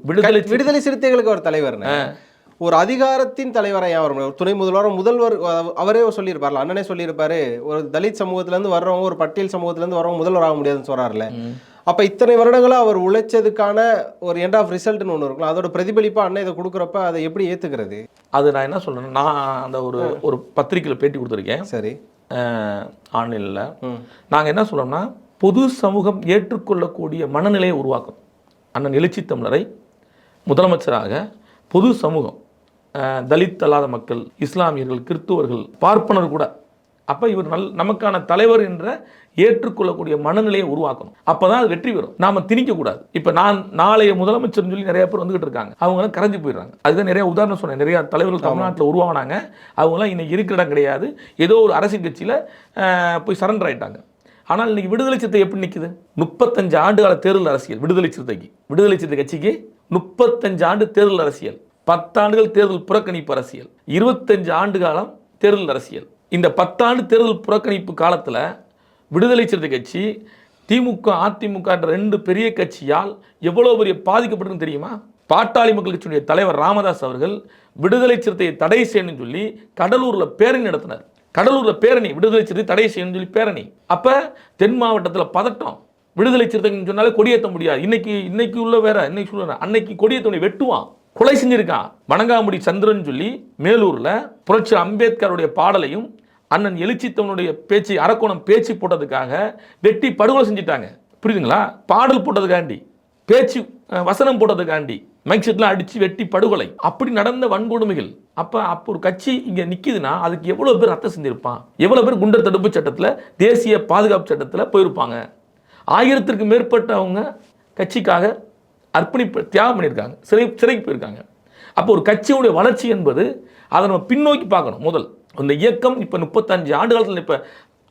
விடுதலை சிறுத்தைகளுக்கு ஒரு தலைவர்னு. ஒரு அதிகாரத்தின் தலைவரை ஏன் வர முடியாது? துணை முதல்வர் முதல்வர் அவ- அவரே சொல்லியிருப்பார்ல அண்ணனே சொல்லியிருப்பாரு. ஒரு தலித் சமூகத்துல இருந்து வர்றவங்க ஒரு பட்டியல் சமூகத்துல இருந்து வர்றவங்க முதல்வர் ஆக முடியாதுன்னு சொல்றாருல. அப்ப இத்தனை வருடங்களா அவர் உழைச்சதுக்கான ஒரு எண்ட் ஆஃப் ரிசல்ட்னு ஒன்று இருக்கும் அதோட பிரதிபலிப்பா அண்ணன் இதை கொடுக்குறப்ப அதை எப்படி ஏத்துக்கிறது? அது நான் என்ன சொல்றேன்னா நான் அந்த ஒரு ஒரு பத்திரிக்கையில் பேட்டி கொடுத்துருக்கேன். சரி. ஆன்லைனில். நாங்கள் என்ன சொல்றோம்னா பொது சமூகம் ஏற்றுக்கொள்ளக்கூடிய மனநிலையை உருவாக்கணும் அண்ணன் எழுச்சி தமிழரை முதலமைச்சராக பொது சமூகம் தலித் அல்லாத மக்கள் இஸ்லாமியர்கள் கிறிஸ்துவர்கள் பார்ப்பனர் கூட. அப்போ இவர் நல் நமக்கான தலைவர் என்ற ஏற்றுக்கொள்ளக்கூடிய மனநிலையை உருவாக்கணும். அப்போ தான் அது வெற்றி பெறும். நாம திணிக்கக்கூடாது. இப்போ நான் நாளைய முதலமைச்சர்னு சொல்லி நிறைய பேர் வந்துகிட்டு இருக்காங்க. அவங்களாம் கரைஞ்சு போயிடுறாங்க. அதுதான் நிறைய உதாரணம் சொன்னேன். நிறைய தலைவர்கள் தமிழ்நாட்டில் உருவானாங்க. அவங்களாம் இன்னைக்கு இருக்கிற இடம் கிடையாது. ஏதோ ஒரு அரசியல் கட்சியில் போய் சரண்டர் ஆயிட்டாங்க. ஆனால் இன்னைக்கு விடுதலை சிறுத்தை எப்படி நிற்குது முப்பத்தஞ்சு ஆண்டு கால தேர்தல் அரசியல் விடுதலை சிறுத்தைக்கு. விடுதலை சிறுத்தை கட்சிக்கு முப்பத்தஞ்சு ஆண்டு தேர்தல் அரசியல் பத்தாண்டுகள் தேர்தல் புறக்கணிப்பு அரசியல் இருபத்தஞ்சு ஆண்டு காலம் தேர்தல் அரசியல். இந்த பத்தாண்டு தேர்தல் புறக்கணிப்பு காலத்தில் விடுதலை சிறுத்தை கட்சி திமுக அதிமுக என்ற ரெண்டு பெரிய கட்சியால் எவ்வளோ பெரிய பாதிக்கப்பட்டிருக்குன்னு தெரியுமா? பாட்டாளி மக்கள் கட்சியுடைய தலைவர் ராமதாஸ் அவர்கள் விடுதலை சிறுத்தையை தடை செய்யணும்னு சொல்லி கடலூரில் பேரணி நடத்தினார். கடலூரில் பேரணி விடுதலை சிறுத்தை தடை செய்யணும்னு சொல்லி பேரணி. அப்போ தென் மாவட்டத்தில் பதட்டம். விடுதலை சிறுத்தைன்னு சொன்னாலே கொடியேற்ற முடியாது. இன்னைக்கு இன்னைக்கு உள்ள வேற இன்னைக்கு சொல்ல அன்னைக்கு கொடியேற்ற வெட்டுவான். கொலை செஞ்சிருக்கான். வணங்காமுடி சந்திரன் சொல்லி மேலூரில் புரட்சி அம்பேத்கருடைய பாடலையும் அண்ணன் எழுச்சித்தவனுடைய பேச்சு அரக்கோணம் பேச்சு போட்டதுக்காக வெட்டி படுகொலை செஞ்சிட்டாங்க. புரியுதுங்களா? பாடல் போட்டதுக்காண்டி பேச்சு வசனம் போட்டதுக்காண்டி மைக் செட்லாம் வெட்டி படுகொலை. அப்படி நடந்த வன்கொடுமைகள். அப்ப அப்போ ஒரு கட்சி இங்கே நிற்கிதுன்னா அதுக்கு எவ்வளோ பேர் ரத்தம் செஞ்சுருப்பான்? எவ்வளோ பேர் குண்டர் தடுப்பு சட்டத்தில் தேசிய பாதுகாப்பு சட்டத்தில் போயிருப்பாங்க? ஆயிரத்திற்கு மேற்பட்டவங்க கட்சிக்காக அர்ப்பணிப்பு தியாகம் பண்ணியிருக்காங்க. சிறை சிறைக்கு போயிருக்காங்க. அப்போ ஒரு கட்சியுடைய வளர்ச்சி என்பது அதை நம்ம பின்னோக்கி பார்க்கணும் முதல். அந்த இயக்கம் இப்போ முப்பத்தஞ்சு ஆண்டு காலத்தில் இப்போ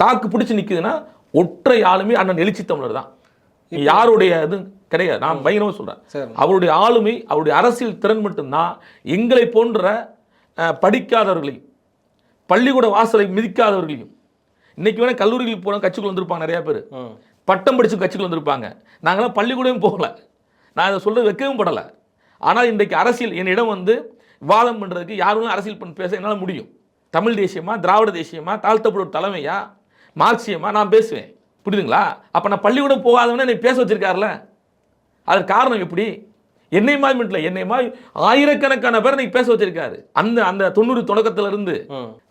தாக்கு பிடிச்சி நிற்குதுன்னா ஒற்றை ஆளுமே அண்ணன் எழுச்சி தமிழர் தான். யாருடைய இது கிடையாது. நான் பயங்கரமாக சொல்கிறேன் அவருடைய ஆளுமை அவருடைய அரசியல் திறன் மட்டும்தான் எங்களை போன்ற படிக்காதவர்களையும் பள்ளிக்கூட வாசலை மிதிக்காதவர்களையும் இன்னைக்கு வேணா கல்லூரிகளுக்கு போன கட்சிக்குள்ள வந்திருப்பாங்க நிறைய பேர். பட்டம் படிச்சு கட்சிக்குள்ள வந்திருப்பாங்க. நாங்களாம் பள்ளிக்கூடமும் போகல. நான் அதை சொல்றது வைக்கவும் படலை. ஆனால் இன்றைக்கு அரசியல் என்னிடம் வந்து வாதம் பண்ணுறதுக்கு யாரும் அரசியல் பண்ண பேச என்னால் முடியும். தமிழ் தேசியமா திராவிட தேசியமா தாழ்த்தப்படும் தலைமையா மார்க்சியமா நான் பேசுவேன். புரியுதுங்களா? அப்போ நான் பள்ளிக்கூடம் போகாதவனே என்னை பேச வச்சிருக்காருல அதற்கு காரணம் எப்படி? என்னை மாதிரி மட்டும் என்னை மாதிரி ஆயிரக்கணக்கான பேர் இன்னைக்கு பேச வச்சிருக்காரு. அந்த அந்த தொண்ணூறு தொடக்கத்துல இருந்து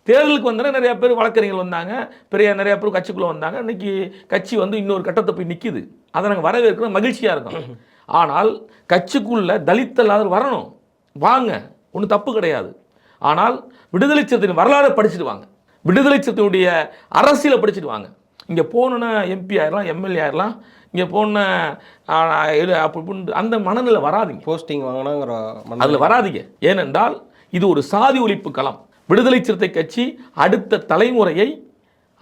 தேர்தலுக்கு வந்தா நிறைய பேர் வழக்கறிஞர்கள் வந்தாங்க பெரிய நிறைய பேர் கட்சிக்குள்ள வந்தாங்க. இன்னைக்கு கட்சி வந்து இன்னொரு கட்டத்தை போய் நிக்குது. அதை நாங்கள் வரவேற்கிறோம் மகிழ்ச்சியா இருக்கோம். ஆனால் கட்சிக்குள்ள தலித் அல்லாதவர் வரணும். வாங்க ஒன்றும் தப்பு கிடையாது. ஆனால் விடுதலை சிறுத்தையின் வரலாறை படிச்சுட்டு வாங்க விடுதலை சிறுத்தையுடைய அரசியலை படிச்சுட்டு வாங்க இங்கே போகணுன்னா எம்பி ஆயிரலாம் எம்எல்ஏ ஆயிரலாம். இங்கே போன அந்த மனநிலை வராதிங்க. போஸ்டிங் வாங்கினாங்கிற அதில் வராதீங்க. ஏனென்றால் இது ஒரு சாதி ஒழிப்பு களம். விடுதலை சிறுத்தை கட்சி அடுத்த தலைமுறையை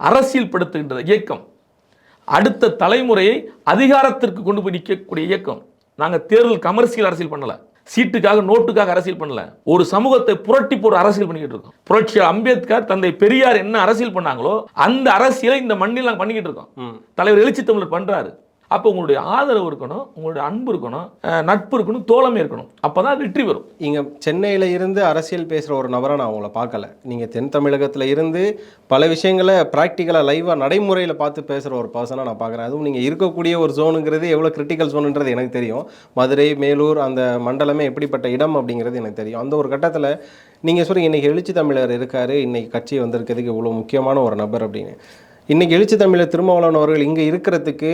அரசியல்படுத்துகின்ற இயக்கம். அடுத்த தலைமுறையை அதிகாரத்திற்கு கொண்டு போய் நிற்கக்கூடிய இயக்கம். நாங்கள் தேர்தல் கமர்சியல் அரசியல் பண்ணல. சீட்டுக்காக நோட்டுக்காக அரசியல் பண்ணல. ஒரு சமூகத்தை புரட்டி போட்டு அரசியல் பண்ணிக்கிட்டு இருக்கோம். புரட்சி அம்பேத்கர் தந்தை பெரியார் என்ன அரசியல் பண்ணாங்களோ அந்த அரசியலை இந்த மண்ணில் நாங்கள் பண்ணிக்கிட்டு இருக்கோம். தலைவர் எழுச்சி தமிழர் பண்றாரு. அப்போ உங்களுடைய ஆதரவு இருக்கணும் உங்களுடைய அன்பு இருக்கணும் நட்பு இருக்கணும் தோழமை இருக்கணும். அப்போ தான் வெற்றி வரும். இங்கே சென்னையில் இருந்து அரசியல் பேசுகிற ஒரு நபரை நான் உங்களை பார்க்கல. நீங்கள் தென் தமிழகத்தில் இருந்து பல விஷயங்களை ப்ராக்டிக்கலாக லைவாக நடைமுறையில் பார்த்து பேசுகிற ஒரு பர்சனாக நான் பார்க்குறேன். அதுவும் நீங்கள் இருக்கக்கூடிய ஒரு ஜோனுங்கிறது எவ்வளோ கிரிட்டிக்கல் ஜோனுன்றது எனக்கு தெரியும். மதுரை மேலூர் அந்த மண்டலமே எப்படிப்பட்ட இடம் அப்படிங்கிறது எனக்கு தெரியும். அந்த ஒரு கட்டத்தில் நீங்கள் சொல்கிறீங்க இன்றைக்கி எழுச்சி தமிழர் இருக்கார் இன்றைக்கி கட்சி வந்திருக்கிறதுக்கு இவ்வளோ முக்கியமான ஒரு நபர் அப்படின்னு. இன்னைக்கு எழுச்சி தமிழர் திருமாவளவன் அவர்கள் இங்க இருக்கிறதுக்கு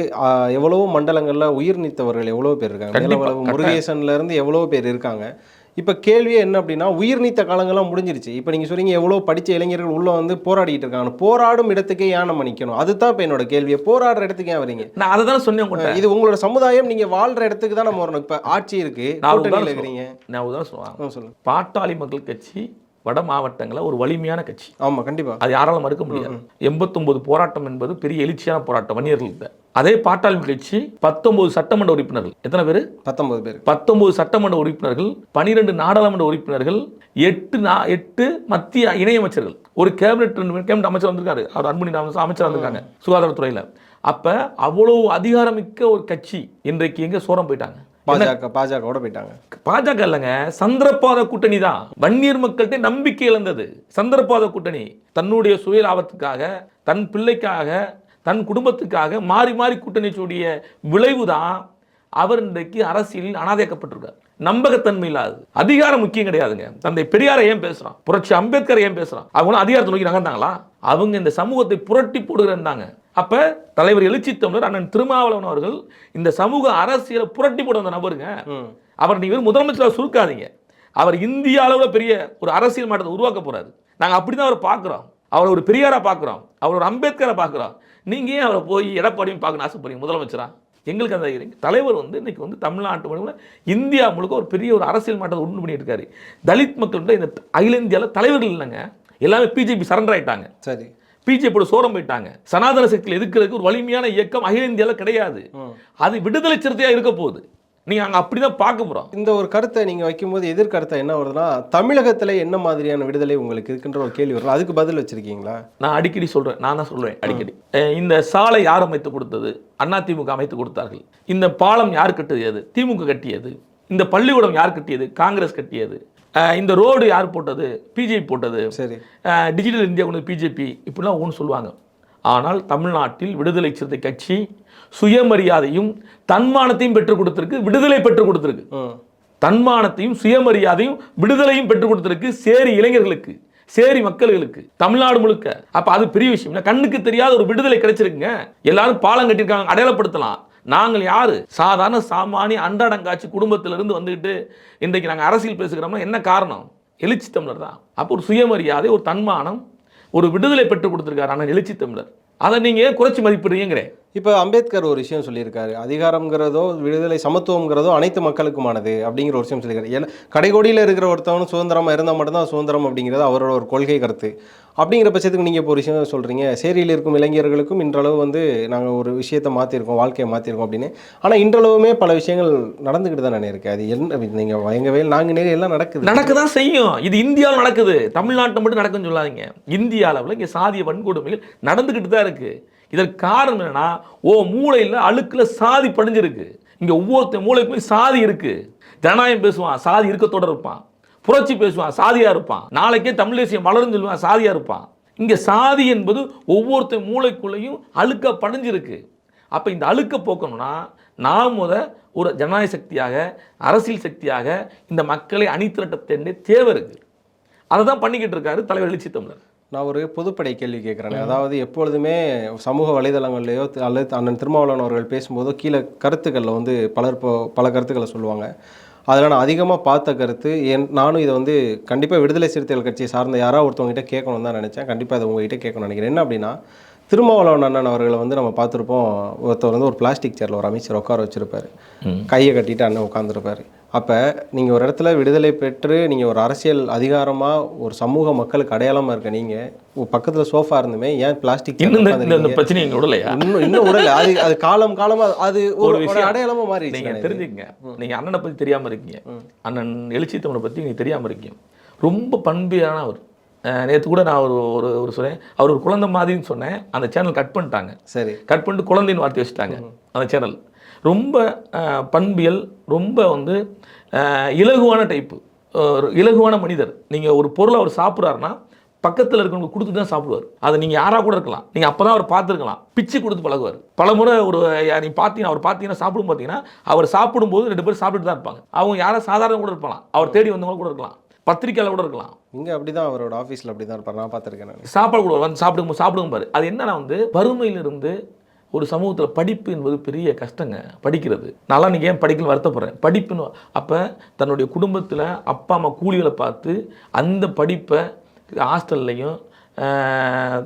எவ்வளவோ மண்டலங்கள்ல உயிர் நீத்தவர்கள் எவ்வளவோ பேர் இருக்காங்க. மேலவளவு கட்டாயம். முருகேசன்ல இருந்து எவ்வளவோ பேர் இருக்காங்க. இப்போ கேள்வியே என்ன அப்படின்னா உயிர் நீத்த காலங்கள்லாம் முடிஞ்சிருச்சு. இப்போ நீங்கள் சொல்றீங்க எவ்வளோ படித்த இளைஞர்கள் உள்ள வந்து போராடிட்டு இருக்காங்க. போராடும் இடத்துக்கே ஏன் நம்ம நிற்கணும் அதுதான் இப்போ என்னோட கேள்வியை போராடுற இடத்துக்கு ஏன் வரீங்க? நான் அதை தானே சொன்னேன் இது உங்களோட சமுதாயம் நீங்க வாழ்ற இடத்துக்கு தான் நம்ம வரணும். இப்போ ஆட்சி இருக்கு. நான் இருக்கிறீங்க. நான் உதாரணம் சொல்லுங்க. பாட்டாளி மக்கள் கட்சி வட மாவட்டங்களில் ஒரு வலிமையான கட்சி. ஆமா கண்டிப்பா. அது யாராலும் மறுக்க முடியாது. எண்பத்தொன்பது போராட்டம் என்பது பெரிய எழுச்சியான போராட்டம் வன்னியர்கள்ட்ட அதே பாட்டாளி கட்சி பத்தொன்பது சட்டமன்ற உறுப்பினர்கள். எத்தனை பேர்? பத்தொன்பது பேர். பத்தொன்பது சட்டமன்ற உறுப்பினர்கள் பனிரெண்டு நாடாளுமன்ற உறுப்பினர்கள் எட்டு எட்டு மத்திய இணையமைச்சர்கள். ஒரு கேபினெட் கேபினெட் அமைச்சர் வந்திருக்காரு. அவர் அன்புமணி ராமதாஸ் அமைச்சர் வந்திருக்காங்க சுகாதாரத்துறையில. அப்ப அவ்வளவு அதிகாரமிக்க ஒரு கட்சி இன்றைக்கு எங்க சோரம் போயிட்டாங்க? பாஜக பாஜகவோட போயிட்டாங்க. பாஜக இல்லைங்க சந்திரபாத கூட்டணி தான். வன்னியர் மக்கள்கிட்ட நம்பிக்கை இழந்தது. சந்திரபாத கூட்டணி தன்னுடைய சுய லாபத்துக்காக தன் பிள்ளைக்காக தன் குடும்பத்துக்காக மாறி மாறி கூட்டணி சூடிய விளைவு தான் அவர் இன்றைக்கு அரசியலில் அனாதைக்கப்பட்டிருக்கார். நம்பகத்தன்மை இல்லாது அதிகாரம் முக்கியம் கிடையாதுங்க. தந்தை பெரியாரை ஏன் பேசுறான்? புரட்சி அம்பேத்கர் ஏன் பேசுறான்? அவங்க அதிகாரத்தை நோக்கி நகர்ந்தாங்களா? அவங்க இந்த சமூகத்தை புரட்டி போடுகிறாங்க அப்ப தலைவர் எழுச்சி தமிழர் அண்ணன் திருமாவளவன் அவர்கள் இந்த சமூக அரசியலை புரட்டி போட வந்த நபருங்க. அவர் நீங்க வெறும் முதலமைச்சராக சுருக்காதீங்க. அவர் இந்திய அளவில் பெரிய ஒரு அரசியல் மாற்றத்தை உருவாக்க போறாரு. நாங்க அப்படி தான் அவரை பார்க்குறோம். அவர் ஒரு பெரியாரா பார்க்குறோம். அவர் ஒரு அம்பேத்கரை பார்க்குறோம். நீங்க ஏன் அவரை போய் எடப்பாடியும் பார்க்கணும் ஆசைப்படுறீங்க முதலமைச்சரா? எங்களுக்கு அந்த தலைவர் வந்து இன்னைக்கு வந்து தமிழ்நாட்டு முழுக்க இந்தியா முழுக்க ஒரு பெரிய ஒரு அரசியல் மாற்றத்தை உண்டு பண்ணிட்டு இருக்காரு. தலித் மக்கள்கிட்ட இந்த அகில இந்தியாவில் தலைவர்கள் இல்லைங்க. எல்லாமே பிஜேபி சரண்டர் ஆயிட்டாங்க. சரி. பிஜேபியோட சோரம் போயிட்டாங்க. சனாதன சக்தியில் எதிர்க்கிறதுக்கு ஒரு வலிமையான இயக்கம் அகில இந்தியாவில் கிடையாது. அது விடுதலை சிறுத்தையா இருக்க போகுது. நீங்க அங்க அப்படிதான் பார்க்க போறோம். இந்த ஒரு கருத்தை நீங்க வைக்கும்போது எதிர்கருத்தை என்ன வருதுன்னா தமிழகத்துல என்ன மாதிரியான விடுதலை உங்களுக்கு இருக்குன்ற ஒரு கேள்வி வரும் அதுக்கு பதில் வச்சிருக்கீங்களா? நான் அடிக்கடி சொல்றேன். நான் தான் சொல்றேன் அடிக்கடி. இந்த சாலை யார் அமைத்து கொடுத்தது? அதிமுக அமைத்து கொடுத்தார்கள். இந்த பாலம் யார் கட்டியது? திமுக கட்டியது. இந்த பள்ளிக்கூடம் யார் கட்டியது? காங்கிரஸ் கட்டியது. இந்த ரோடு யார் போட்டது? பிஜேபி போட்டது. சரி. டிஜிட்டல் இந்தியா கொண்டு பிஜேபி இப்படிலாம் ஒன்று சொல்லுவாங்க. ஆனால் தமிழ்நாட்டில் விடுதலை சிறுத்தை கட்சி சுயமரியாதையும் தன்மானத்தையும் பெற்றுக் கொடுத்திருக்கு விடுதலை பெற்றுக் கொடுத்திருக்கு. தன்மானத்தையும் சுயமரியாதையும் விடுதலையும் பெற்றுக் கொடுத்திருக்கு சேரி இளைஞர்களுக்கு சேரி மக்களுக்கு தமிழ்நாடு முழுக்க. அப்ப அது பெரிய விஷயம். கண்ணுக்கு தெரியாத ஒரு விடுதலை கிடைச்சிருக்குங்க. எல்லாரும் பாலம் கட்டியிருக்காங்க அடையாளப்படுத்தலாம். நாங்கள் யார்? சாதாரண சாமானிய அன்றாடங்காட்சி குடும்பத்திலிருந்து வந்துக்கிட்டு இன்றைக்கு நாங்கள் அரசியல் பேசுகிறோம்னா என்ன காரணம்? எழுச்சி தமிழர் தான். அப்போ ஒரு சுயமரியாதை ஒரு தன்மானம் ஒரு விடுதலை பெற்றுக் கொடுத்துருக்காரு ஆனால் எழுச்சி தமிழர். அதை நீங்கள் குறைச்சி மதிப்பிடுறீங்கிறேன் இப்போ அம்பேத்கர் ஒரு விஷயம் சொல்லியிருக்காரு. அதிகாரம்ங்கிறதோ விடுதலை சமத்துவம்ங்கிறதோ அனைத்து மக்களுக்குமானது அப்படிங்கிற ஒரு விஷயம் சொல்லியிருக்காரு. ஏன்னா கடைகோடியில் இருக்கிற ஒருத்தவனும் சுதந்திரமாக இருந்தால் மட்டும்தான் சுதந்திரம் அப்படிங்கிறது அவரோட ஒரு கொள்கை கருத்து. அப்படிங்கிற பட்சத்துக்கு நீங்கள் இப்போ ஒரு விஷயம் சொல்கிறீங்க சேரியில் இருக்கும் இளைஞர்களுக்கும் இன்றளவு வந்து நாங்கள் ஒரு விஷயத்தை மாற்றிருக்கோம் வாழ்க்கையை மாற்றிருக்கோம் அப்படின்னு. ஆனால் இன்றளவுமே பல விஷயங்கள் நடந்துக்கிட்டு தான் இருக்கு அது என்ன நீங்கள் வயங்கவே நாங்கள் நேரம் எல்லாம் நடக்குது. நடக்க தான் செய்யும். இது இந்தியாவில் நடக்குது. தமிழ்நாட்டில் மட்டும் நடக்குன்னு சொல்லாதீங்க. இந்திய அளவில் இங்கே சாதிய வன்கொடுமைகள் நடந்துக்கிட்டு தான் இருக்குது இதற்கு காரணம் என்னன்னா ஓ மூளையில் அழுக்கில் சாதி படிஞ்சிருக்கு. இங்கே ஒவ்வொருத்த மூளைக்குமே சாதி இருக்குது ஜனநாயகம் பேசுவான் சாதி இருக்கத்தோட இருப்பான். புரட்சி பேசுவான் சாதியாக இருப்பான். நாளைக்கே தமிழ் தேசியம் வளரும் சொல்லுவான் சாதியாக இருப்பான். இங்கே சாதி என்பது ஒவ்வொருத்த மூளைக்குள்ளேயும் அழுக்க படிஞ்சிருக்கு. அப்போ இந்த அழுக்க போக்கணும்னா நாம் முத ஒரு ஜனநாயக சக்தியாக அரசியல் சக்தியாக இந்த மக்களை அணி தேடிய தேவை இருக்குது அதை தான் பண்ணிக்கிட்டு இருக்காரு தலைவர் எழுச்சி தமிழர். நான் ஒரு பொதுப்படை கேள்வி கேட்குறேன். அதாவது எப்பொழுதுமே சமூக வலைதளங்கள்லையோ அல்லது அண்ணன் திருமாவளவன் அவர்கள் பேசும்போதோ கீழே கருத்துக்களில் வந்து பலர் பல கருத்துக்களை சொல்லுவாங்க. அதில் நான் அதிகமாக பார்த்த கருத்து என் நானும் இதை வந்து கண்டிப்பாக விடுதலை சிறுத்தைகள் கட்சியை சார்ந்த யாராவது ஒருத்தவங்ககிட்ட கேட்கணும் தான் நினச்சேன். கண்டிப்பாக அதை உங்ககிட்ட கேட்கணும்னு நினைக்கிறேன். என்ன அப்படின்னா திருமாவளவன் அண்ணன் அவர்களை வந்து நம்ம பார்த்துருப்போம். ஒருத்தர் வந்து ஒரு பிளாஸ்டிக் சேரில் ஒரு அமைச்சர் உட்கார வச்சிருப்பாரு. கையை கட்டிட்டு அண்ணன் உட்காந்துருப்பாரு அப்போ நீங்கள் ஒரு இடத்துல விடுதலை பெற்று நீங்கள் ஒரு அரசியல் அதிகாரமாக ஒரு சமூக மக்களுக்கு அடையாளமாக இருக்க நீங்கள் பக்கத்தில் சோஃபா இருந்துமே ஏன் பிளாஸ்டிக் இன்னும் பிரச்சனை எங்க விடலையா இன்னும் இன்னும் உடல. அது அது காலம் காலமா அது ஒரு விஷயம். அடையாளமா நீங்க மாறிடுச்சு தெரிஞ்சுக்கங்க. நீங்க அண்ணனை பத்தி தெரியாம இருக்கீங்க. அண்ணன் எழுச்சி தமிழை பத்தி நீங்க தெரியாம இருக்கீங்க. ரொம்ப பண்பியான அவர் நேற்று கூட நான் ஒரு ஒரு ஒரு சொன்னேன். அவர் ஒரு குழந்தை மாதிரின்னு சொன்னேன். அந்த சேனல் கட் பண்ணிட்டாங்க. சரி. கட் பண்ணிட்டு குழந்தைன்னு வார்த்தை வச்சுட்டாங்க. அந்த சேனல் ரொம்ப பண்பியல் ரொம்ப வந்து இலகுவான டைப்பு ஒரு இலகுவான மனிதர். நீங்கள் ஒரு பொருளை அவர் சாப்பிட்றாருன்னா பக்கத்தில் இருக்கவங்களுக்கு கொடுத்து தான் சாப்பிடுவார். அது நீங்கள் யாராக கூட இருக்கலாம். நீங்கள் அப்போ தான் அவர் பார்த்துருக்கலாம். பிச்சு கொடுத்து பழகுவார். பலமுறை ஒரு யா- நீ பார்த்தீங்கன்னா அவர் பார்த்தீங்கன்னா சாப்பிடும் பார்த்தீங்கன்னா அவர் சாப்பிடும்போது ரெண்டு பேரும் சாப்பிட்டுட்டு தான் இருப்பாங்க. அவங்க யாரும் சாதாரண கூட இருப்பாங்க அவர் தேடி வந்தவங்க கூட இருக்கலாம். பத்திரிக்கையாளர் கூட இருக்கலாம். இங்க அப்படிதான் அவரோட ஆஃபீஸில் அப்படி தான் இருப்பார். நான் பார்த்துருக்கேன் சாப்பாடு கூட வந்து சாப்பிடுங்க சாப்பிடுங்க பாரு. அது என்னன்னா வந்து வறுமையிலிருந்து ஒரு சமூகத்தில் படிப்பு என்பது பெரிய கஷ்டங்க படிக்கிறது. நல்லா நீங்கள் ஏன் படிக்கல வருத்தப்படுறேன்? படிப்புன்னு அப்போ தன்னுடைய குடும்பத்தில் அப்பா அம்மா கூலிகளை பார்த்து அந்த படிப்பை ஹாஸ்டல்லையும்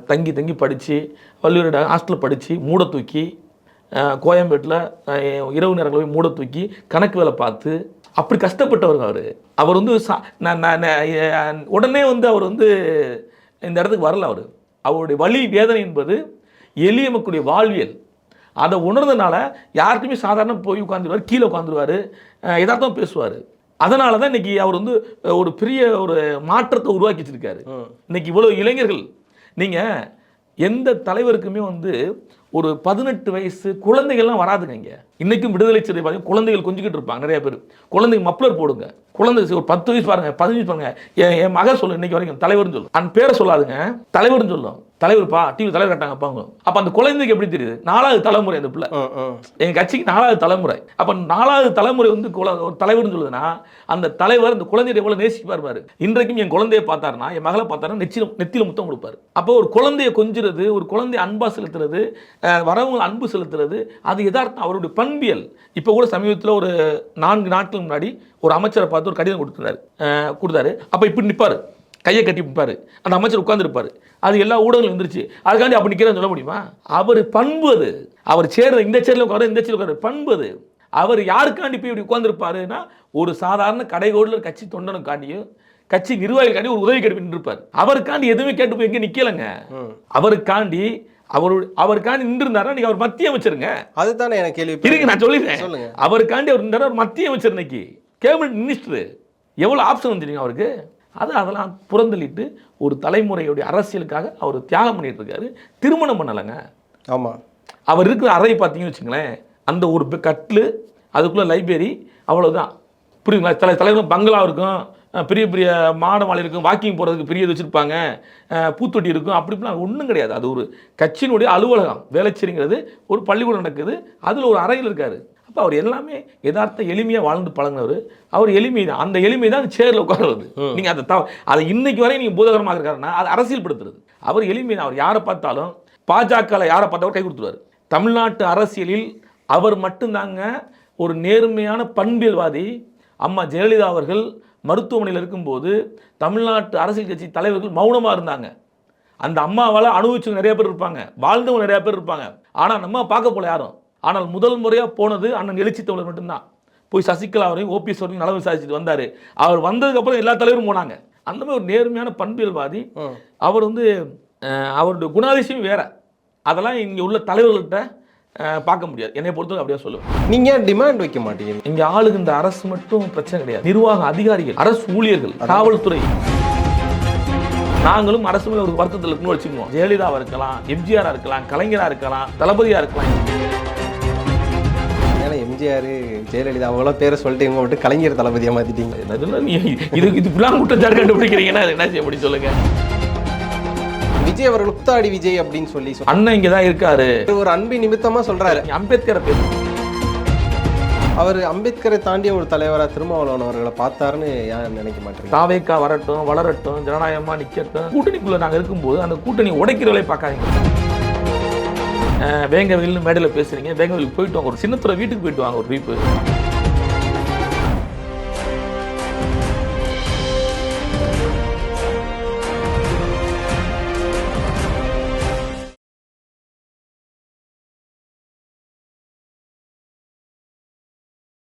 தங்கி தங்கி படித்து பல்வேறு ஹாஸ்டலில் படித்து மூட தூக்கி கோயம்பேட்டில் இரவு நேரங்களில் போய் மூட தூக்கி கணக்கு வேலை பார்த்து அப்படி கஷ்டப்பட்டவர் அவர். அவர் வந்து சா- நான் நான் உடனே வந்து அவர் வந்து இந்த இடத்துக்கு வரல அவர். அவருடைய வழி வேதனை என்பது எளிய மக்களுடைய வாழ்வியல். அதை உணர்ந்தனால யார்கிட்டயுமே சாதாரண போய் உட்காந்துருவார் கீழே உட்காந்துருவார் யதார்த்தம் பேசுவார். அதனால தான் இன்னைக்கு அவர் வந்து ஒரு பெரிய ஒரு மாற்றத்தை உருவாக்கி வச்சிருக்காரு. இன்னைக்கு இவ்வளோ இளைஞர்கள் நீங்கள் எந்த தலைவருக்குமே வந்து ஒரு பதினெட்டு வயசு குழந்தைகள்லாம் வராதுங்க இங்கே. இன்னைக்கும் விடுதலை சிறை பாருங்க குழந்தைகள் கொஞ்சிக்கிட்டு இருப்பாங்க நிறைய பேர். குழந்தைங்க மப்ளர் போடுங்க. குழந்தை ஒரு பத்து வயசு பாருங்க பதினஞ்சு பாருங்க. என் என் மக சொல்லு இன்னைக்கு வரைக்கும் தலைவர்னு சொல்லும் அந்த பேரை சொல்லாதுங்க தலைவர்னு சொல்லும். தலைவர்ப்பா டிவி தலைவர் கட்டாங்க அப்பாங்க அப்போ அந்த குழந்தைக்கு எப்படி தெரியுது? நாலாவது தலைமுறை அந்த பிள்ளை. ம், ம். எங்க கட்சிக்கு நாலாவது தலைமுறை. அப்ப நாலாவது தலைமுறை வந்து ஒரு தலைவர்னு சொல்லுதுன்னா அந்த தலைவர் அந்த குழந்தைய எவ்வளவு நேசிப்பார் பாரு. இன்றைக்கும் என் குழந்தைய பார்த்தாருன்னா என் மகளை பார்த்தாருன்னா நெச்சில நெத்தில முத்தம் கொடுப்பாரு. அப்போ ஒரு குழந்தைய கொஞ்சுறது ஒரு குழந்தைய அன்பா செலுத்துறது வரவங்க அன்பு செலுத்துறது அது யதார்த்தம் அவருடைய பண்பியல். இப்போ கூட சமீபத்தில் ஒரு நான்கு நாட்கள் முன்னாடி ஒரு அமைச்சரை பார்த்து ஒரு கடிதம் கொடுத்துருந்தாரு. கொடுத்தாரு. அப்போ இப்படி நிற்பாரு கையை கட்டி நிற்பாரு அந்த அமைச்சர் உட்கார்ந்திருப்பாரு. அது எல்லா ஊடகங்களும் வந்துருச்சு அதுக்காண்டி அப்படி நிற்கிறேன்னு சொல்ல முடியுமா? அவர் பண்பு அது. அவர் சேர்ற இந்த சேர்ல உட்கார இந்த சேர்ல உட்கார. பண்பு அது. அவர் யாருக்காண்டி போய் இப்படி உட்கார்ந்திருப்பாருன்னா ஒரு சாதாரண கடைகோடில் கட்சி தொண்டனுக்காண்டியும் கட்சி நிர்வாகிகளுக்காண்டி ஒரு உதவி கேட்டு நின்றுப்பார் அவருக்காண்டி எதுவுமே கேட்டு போய் எங்கே நிக்கலங்க. அவருக்காண்டி அவரு அவருக்காண்டி நின்று இருந்தாரா நீங்க அவர் மத்திய அமைச்சருங்க. அதுதானே எனக்கு கேள்வி. இருங்க நான் சொல்லிடுறேன். அவருக்காண்டி அவர் இருந்தாரு அவர் மத்திய அமைச்சர் இன்னைக்கு. Cabinet minister. எவ்வளோ ஆப்ஷன் வந்துருங்க அவருக்கு? அது அதெல்லாம் புறந்தள்ளிட்டு ஒரு தலைமுறையுடைய அரசியலுக்காக அவர் தியாகம் பண்ணிட்டு இருக்காரு. திருமணம் பண்ணலைங்க. ஆமா. அவர் இருக்கிற அறை பார்த்தீங்கன்னு வச்சுங்களேன் அந்த ஒரு கட்டிலு அதுக்குள்ளே லைப்ரரி அவ்வளவுதான். புரியுங்களா தலை தலைவர் பங்களா இருக்கும். பெரிய பெரிய மாட மாலை இருக்கும் வாக்கிங் போகிறதுக்கு பெரிய இது வச்சுருப்பாங்க பூத்தொட்டி இருக்கும் அப்படி இப்படிலாம் ஒன்றும் கிடையாது. அது ஒரு கட்சியினுடைய அலுவலகம் வேலைச்சேரிங்கிறது ஒரு பள்ளிக்கூடம் நடக்குது அதில் ஒரு அறையில் இருக்காரு. அப்போ அவர் எல்லாமே யதார்த்த எளிமையாக வாழ்ந்து பழகுனவர். அவர் எளிமை தான் அந்த எளிமை தான் சேரில் உட்காருவது நீங்கள் அதை தவ அதை இன்னைக்கு வரை நீங்கள் பூதகரமாக இருக்காருன்னா அது அரசியல்படுத்துறது. அவர் எளிமை தான் அவர் யாரை பார்த்தாலும் பாஜகவில் யாரை பார்த்தாலும் கை கொடுத்துருவார். தமிழ்நாட்டு அரசியலில் அவர் மட்டும்தாங்க ஒரு நேர்மையான பண்பியல்வாதி. அம்மா ஜெயலலிதா அவர்கள் மருத்துவமனையில் இருக்கும்போது தமிழ்நாட்டு அரசியல் கட்சி தலைவர்கள் மௌனமாக இருந்தாங்க. அந்த அம்மாவால் அனுபவிச்சவங்க நிறைய பேர் இருப்பாங்க. வாழ்ந்தவங்க நிறைய பேர் இருப்பாங்க. ஆனால் நம்ம பார்க்க போல யாரும். ஆனால் முதல் முறையாக போனது அண்ணன் எழுச்சி தோழர் மட்டும்தான். போய் சசிகலா அவரையும் ஓபிஎஸ் வரையும் நலவு விசாரிச்சுட்டு வந்தார். அவர் வந்ததுக்கப்புறம் எல்லா தலைவரும் போனாங்க. அந்த மாதிரி ஒரு நேர்மையான பண்பியல்வாதி. அவர் வந்து அவருடைய குணாதிசயம் வேற. அதெல்லாம் இங்கே உள்ள தலைவர்கள்ட்ட அஹ், பார்க்க முடியாது. என்னை பொறுத்தவரை அப்படியே சொல்லுவேன். நீங்க டிமாண்ட் வைக்க மாட்டீங்க? இங்க ஆளுகின்ற அரசு மட்டும் பிரச்சனை கிடையாது. நிர்வாக அதிகாரிகள் அரசு ஊழியர்கள் காவல்துறை. நாங்களும் அரசு மேல ஒரு வருத்தத்தில் இருக்குன்னு வச்சுக்குவோம். ஜெயலலிதாவா இருக்கலாம் எம்ஜிஆரா இருக்கலாம் கலைஞரா இருக்கலாம் தளபதியா இருக்கலாம். எம்ஜிஆர் ஜெயலலிதா அவங்களாம் பேரை சொல்லிட்டு இவங்க மட்டும் கலைஞர் தளபதியா மாத்திட்டீங்க. நீ இது இப்படிலாம் குற்றச்சாட்டு கண்டுபிடிக்கிறீங்கன்னா என்ன செய்ய முடியும் சொல்லுங்க. விஜய் அவர்கள் உத்தாடி விஜய் அப்படின்னு சொல்லி. அண்ணன் இங்க தான் இருக்காரு ஒரு அன்பு நிமித்தமா சொல்றாரு. அம்பேத்கரை பேசு. அவர் அம்பேத்கரை தாண்டிய ஒரு தலைவரா திருமாவளவன் அவர்களை பார்த்தாருன்னு ஏன் நினைக்க மாட்டேங்க? தாவேக்கா வரட்டும் வளரட்டும் ஜனநாயகமா நிக்கட்டும். கூட்டணிக்குள்ள நாங்க இருக்கும்போது அந்த கூட்டணி உடைக்கிற வேலையை பார்க்காதீங்க. அஹ் வேங்கவில்னு மேடையில் பேசுறீங்க. வேங்கவிலுக்கு போயிட்டு வாங்க. ஒரு சின்னத்துறை வீட்டுக்கு போயிட்டு வாங்க ஒரு வீப்பு.